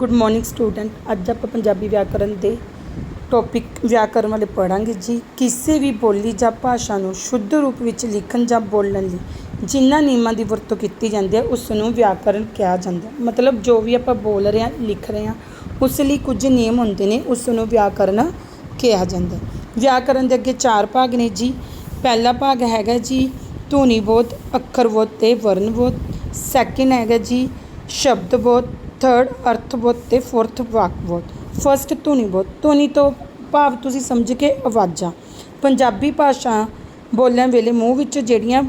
Good morning student ਅੱਜ ਆਪਾਂ ਪੰਜਾਬੀ ਵਿਆਕਰਨ ਦੇ ਟੌਪਿਕ ਵਿਆਕਰਨ ਵਾਲੇ ਪੜਾਂਗੇ ਜੀ। ਕਿਸੇ ਵੀ ਬੋਲੀ ਜਾਂ ਭਾਸ਼ਾ ਨੂੰ ਸ਼ੁੱਧ ਰੂਪ ਵਿੱਚ ਲਿਖਣ ਜਾਂ ਬੋਲਣ ਲਈ ਜਿਨ੍ਹਾਂ ਨਿਯਮਾਂ ਦੀ ਵਰਤੋਂ ਕੀਤੀ ਜਾਂਦੀ ਹੈ ਉਸ ਨੂੰ ਵਿਆਕਰਨ ਕਿਹਾ ਜਾਂਦਾ ਮਤਲਬ ਜੋ ਵੀ ਆਪਾਂ ਬੋਲ ਰਹੇ ਹਾਂ, ਲਿਖ ਰਹੇ ਹਾਂ, ਉਸ ਲਈ ਕੁਝ ਨਿਯਮ ਹੁੰਦੇ ਨੇ ਉਸ ਨੂੰ ਵਿਆਕਰਨ ਕਿਹਾ ਜਾਂਦਾ ਵਿਆਕਰਨ ਦੇ ਅੱਗੇ ਚਾਰ ਭਾਗ ਨੇ ਜੀ। ਪਹਿਲਾ ਭਾਗ ਹੈਗਾ ਜੀ, ਧੁਨੀ ਬੋਧ, ਅੱਖਰ ਬੋਧ ਤੇ ਵਰਨ ਬੋਧ। ਸੈਕਿੰਡ ਹੈਗਾ ਜੀ, ਸ਼ਬਦ ਬੋਧ ਥਰਡ ਅਰਥ ਬੋਧ ਤੇ ਫੋਰਥ ਵਾਕ ਬੋਧ ਫਸਟ ਧੁਨੀ ਬੋਧ ਧੁਨੀ ਤੋਂ ਭਾਵ ਤੁਸੀਂ ਸਮਝ ਕੇ ਆਵਾਜ਼ਾਂ। ਪੰਜਾਬੀ ਭਾਸ਼ਾ ਬੋਲਣ ਵੇਲੇ ਮੂੰਹ ਵਿੱਚ ਜਿਹੜੀਆਂ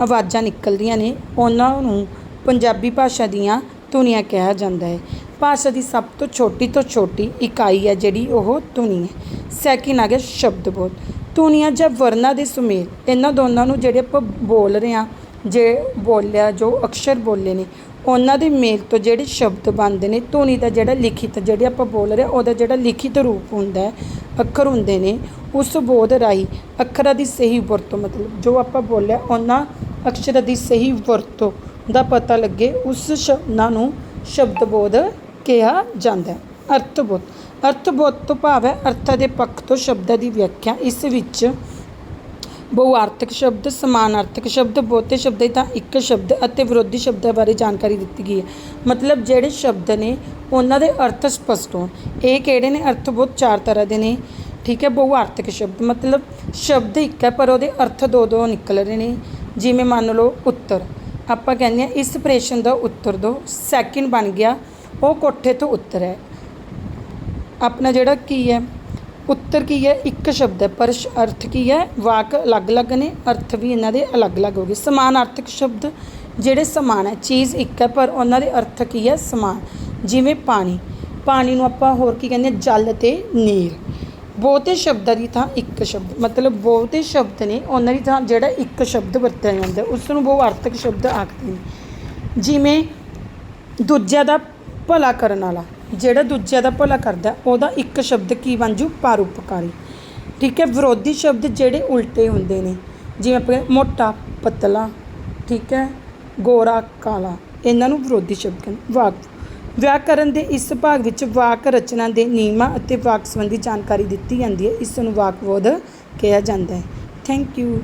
ਆਵਾਜ਼ਾਂ ਨਿਕਲਦੀਆਂ ਨੇ, ਉਹਨਾਂ ਨੂੰ ਪੰਜਾਬੀ ਭਾਸ਼ਾ ਦੀਆਂ ਧੁਨੀਆਂ ਕਿਹਾ ਜਾਂਦਾ ਹੈ। ਭਾਸ਼ਾ ਦੀ ਸਭ ਤੋਂ ਛੋਟੀ ਤੋਂ ਛੋਟੀ ਇਕਾਈ ਹੈ ਜਿਹੜੀ ਉਹ ਧੁਨੀ ਹੈ। ਸੈਕਿੰਡ ਆ ਗਿਆ ਸ਼ਬਦ ਬੋਧ ਧੁਨੀਆਂ ਜਾਂ ਵਰਨਾਂ ਦੇ ਸੁਮੇਲ, ਇਹਨਾਂ ਦੋਨਾਂ ਨੂੰ ਜਿਹੜੇ ਆਪਾਂ ਬੋਲ ਰਹੇ ਹਾਂ, ਜੇ ਬੋਲਿਆ, ਜੋ ਅਕਸ਼ਰ ਬੋਲੇ ਨੇ ਉਹਨਾਂ ਦੇ ਮੇਲ ਤੋਂ ਜਿਹੜੇ ਸ਼ਬਦ ਬਣਦੇ ਨੇ ਧੁਨੀ ਦਾ ਜਿਹੜਾ ਲਿਖਿਤ ਜਿਹੜੇ ਆਪਾਂ ਬੋਲ ਰਹੇ ਹਾਂ, ਉਹਦਾ ਜਿਹੜਾ ਲਿਖਿਤ ਰੂਪ ਹੁੰਦਾ ਹੈ ਅੱਖਰ ਹੁੰਦੇ ਨੇ ਉਸ ਬੋਧ ਰਾਹੀਂ ਅੱਖਰਾਂ ਦੀ ਸਹੀ ਵਰਤੋਂ ਮਤਲਬ ਜੋ ਆਪਾਂ ਬੋਲਿਆ ਉਹਨਾਂ ਅਕਸ਼ਰਾਂ ਦੀ ਸਹੀ ਵਰਤੋਂ ਦਾ ਪਤਾ ਲੱਗੇ ਉਸ ਸ਼ਬਦਾਂ ਨੂੰ ਸ਼ਬਦ ਬੋਧ ਕਿਹਾ ਜਾਂਦਾ ਹੈ। ਅਰਥ-ਬੋਧ। ਅਰਥ-ਬੋਧ ਤੋਂ ਭਾਵ ਹੈ ਅਰਥਾਂ ਦੇ ਪੱਖ ਤੋਂ ਸ਼ਬਦਾਂ ਦੀ ਵਿਆਖਿਆ। ਇਸ ਵਿੱਚ ਬਹੁਆਰਥਕ ਸ਼ਬਦ, ਸਮਾਨਾਰਥਕ ਸ਼ਬਦ, ਬਹੁਤੇ ਸ਼ਬਦ ਤਾਂ ਇੱਕ ਸ਼ਬਦ ਅਤੇ ਵਿਰੋਧੀ ਸ਼ਬਦਾਂ ਬਾਰੇ ਜਾਣਕਾਰੀ ਦਿੱਤੀ ਗਈ ਹੈ। ਮਤਲਬ ਜਿਹੜੇ ਸ਼ਬਦ ਨੇ, ਉਹਨਾਂ ਦੇ ਅਰਥ ਸਪਸ਼ਟ ਹੋਣ। ਇਹ ਕਿਹੜੇ ਨੇ? ਅਰਥ ਬਹੁਤ ਚਾਰ ਤਰ੍ਹਾਂ ਦੇ ਨੇ। ਠੀਕ ਹੈ, ਬਹੁਆਰਥਕ ਸ਼ਬਦ। ਮਤਲਬ ਸ਼ਬਦ ਇੱਕ ਹੈ, ਪਰ ਉਹਦੇ ਅਰਥ ਦੋ ਦੋ ਨਿਕਲ ਰਹੇ ਨੇ। ਜਿਵੇਂ ਮੰਨ ਲਓ ਉੱਤਰ। ਆਪਾਂ ਕਹਿੰਦੇ ਆ ਇਸ ਪ੍ਰਸ਼ਨ ਦਾ ਉੱਤਰ ਦੋ। ਸੈਕਿੰਡ ਬਣ ਗਿਆ। ਉਹ ਕੋਠੇ ਤੋਂ ਉੱਤਰ ਹੈ। ਆਪਣਾ ਜਿਹੜਾ ਕੀ ਹੈ? ਉੱਤਰ ਕੀ ਹੈ? ਇੱਕ ਸ਼ਬਦ ਹੈ ਪਰ ਸ਼- ਅਰਥ ਕੀ ਹੈ? ਵਾਕ ਅਲੱਗ-ਅਲੱਗ ਨੇ, ਅਰਥ ਵੀ ਇਹਨਾਂ ਦੇ ਅਲੱਗ-ਅਲੱਗ ਹੋ ਗਏ। ਸਮਾਨਾਰਥਕ ਸ਼ਬਦ ਜਿਹੜੇ ਸਮਾਨ ਹੈ, ਚੀਜ਼ ਇੱਕ ਹੈ, ਪਰ ਉਹਨਾਂ ਦੇ ਅਰਥ ਕੀ ਹੈ? ਸਮਾਨ। ਜਿਵੇਂ ਪਾਣੀ। ਪਾਣੀ ਨੂੰ ਆਪਾਂ ਹੋਰ ਕੀ ਕਹਿੰਦੇ ਹਾਂ? ਜਲ ਤੇ ਨੀਰ। ਬਹੁਤੇ ਸ਼ਬਦਾਂ ਦੀ ਥਾਂ ਇੱਕ ਸ਼ਬਦ। ਮਤਲਬ ਬਹੁਤੇ ਸ਼ਬਦ ਨੇ, ਉਹਨਾਂ ਦੀ ਥਾਂ ਜਿਹੜਾ ਇੱਕ ਸ਼ਬਦ ਵਰਤਿਆ ਜਾਂਦਾ ਉਸ ਨੂੰ ਬਹੁਆਰਥਕ ਸ਼ਬਦ ਆਖਦੇ ਨੇ। ਜਿਵੇਂ ਦੂਜਿਆਂ ਦਾ ਭਲਾ ਕਰਨ ਵਾਲਾ। ਜਿਹੜਾ ਦੂਜਿਆਂ ਦਾ ਭਲਾ ਕਰਦਾ, ਉਹਦਾ ਇੱਕ ਸ਼ਬਦ ਕੀ ਬਣ ਜੂ? ਪਰਉਪਕਾਰੀ ਠੀਕ ਹੈ, ਵਿਰੋਧੀ ਸ਼ਬਦ ਜਿਹੜੇ ਉਲਟੇ ਹੁੰਦੇ ਨੇ, ਜਿਵੇਂ ਆਪਣੇ ਮੋਟਾ, ਪਤਲਾ, ਠੀਕ ਹੈ, ਗੋਰਾ, ਕਾਲਾ, ਇਹਨਾਂ ਨੂੰ ਵਿਰੋਧੀ ਸ਼ਬਦ ਕਹਿੰਦੇ ਵਾਕ। ਵਿਆਕਰਨ ਦੇ ਇਸ ਭਾਗ ਵਿੱਚ ਵਾਕ ਰਚਨਾ ਦੇ ਨਿਯਮਾਂ ਅਤੇ ਵਾਕ ਸੰਬੰਧੀ ਜਾਣਕਾਰੀ ਦਿੱਤੀ ਜਾਂਦੀ ਹੈ। ਇਸ ਨੂੰ ਵਾਕਬੋਧ ਕਿਹਾ ਜਾਂਦਾ ਹੈ। Thank you